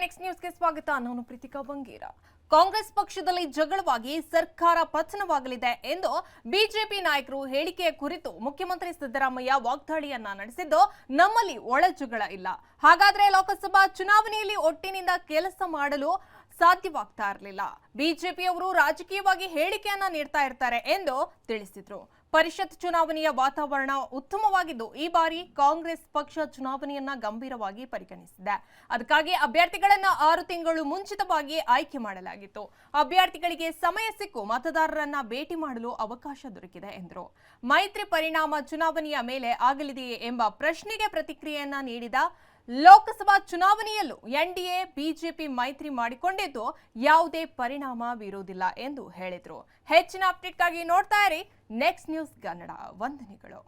Next ನ್ಯೂಸ್ಗೆ ಸ್ವಾಗತ. ನಾನು ಪ್ರೀತಿಕಾ ಬಂಗೀರ. ಕಾಂಗ್ರೆಸ್ ಪಕ್ಷದಲ್ಲಿ ಜಗಳವಾಗಿ ಸರ್ಕಾರ ಪತನವಾಗಲಿದೆ ಎಂದು ಬಿಜೆಪಿ ನಾಯಕರು ಹೇಳಿಕೆಯ ಕುರಿತು ಮುಖ್ಯಮಂತ್ರಿ ಸಿದ್ದರಾಮಯ್ಯ ವಾಗ್ದಾಳಿಯನ್ನ ನಡೆಸಿದ್ದು ನಮ್ಮಲ್ಲಿ ಒಳ ಜಗಳ ಇಲ್ಲ. ಹಾಗಾದ್ರೆ ಲೋಕಸಭಾ ಚುನಾವಣೆಯಲ್ಲಿ ಒಟ್ಟಿನಿಂದ ಕೆಲಸ ಮಾಡಲು ಸಾಧ್ಯವಾಗ್ತಾ ಇರಲಿಲ್ಲ. ಬಿಜೆಪಿಯವರು ರಾಜಕೀಯವಾಗಿ ಹೇಳಿಕೆಯನ್ನ ನೀಡ್ತಾ ಇರ್ತಾರೆ ಎಂದು ತಿಳಿಸಿದ್ರು. ಪರಿಷತ್ ಚುನಾವಣೆಯ ವಾತಾವರಣ ಉತ್ತಮವಾಗಿದ್ದು, ಈ ಬಾರಿ ಕಾಂಗ್ರೆಸ್ ಪಕ್ಷ ಚುನಾವಣೆಯನ್ನ ಗಂಭೀರವಾಗಿ ಪರಿಗಣಿಸಿದೆ. ಅದಕ್ಕಾಗಿ ಅಭ್ಯರ್ಥಿಗಳನ್ನ ಆರು ತಿಂಗಳು ಮುಂಚಿತವಾಗಿ ಆಯ್ಕೆ ಮಾಡಲಾಗಿತ್ತು. ಅಭ್ಯರ್ಥಿಗಳಿಗೆ ಸಮಯ ಸಿಕ್ಕು, ಮತದಾರರನ್ನ ಭೇಟಿ ಮಾಡಲು ಅವಕಾಶ ದೊರಕಿದೆ ಎಂದರು. ಮೈತ್ರಿ ಪರಿಣಾಮ ಚುನಾವಣೆಯ ಮೇಲೆ ಆಗಲಿದೆಯೇ ಎಂಬ ಪ್ರಶ್ನೆಗೆ ಪ್ರತಿಕ್ರಿಯೆಯನ್ನ ನೀಡಿದ ಲೋಕಸಭಾ ಚುನಾವಣೆಯಲ್ಲೂ ಎನ್ಡಿಎ, ಬಿಜೆಪಿ ಮೈತ್ರಿ ಮಾಡಿಕೊಂಡಿದ್ದು ಯಾವುದೇ ಪರಿಣಾಮ ಬೀರುವುದಿಲ್ಲ ಎಂದು ಹೇಳಿದರು. ಹೆಚ್ಚಿನ ಅಪ್ಡೇಟ್ಗಾಗಿ ನೋಡ್ತಾ ಇರಿ. ನೆಕ್ಸ್ಟ್ ನ್ಯೂಸ್ ಕನ್ನಡ ವಂದನೆಗಳು.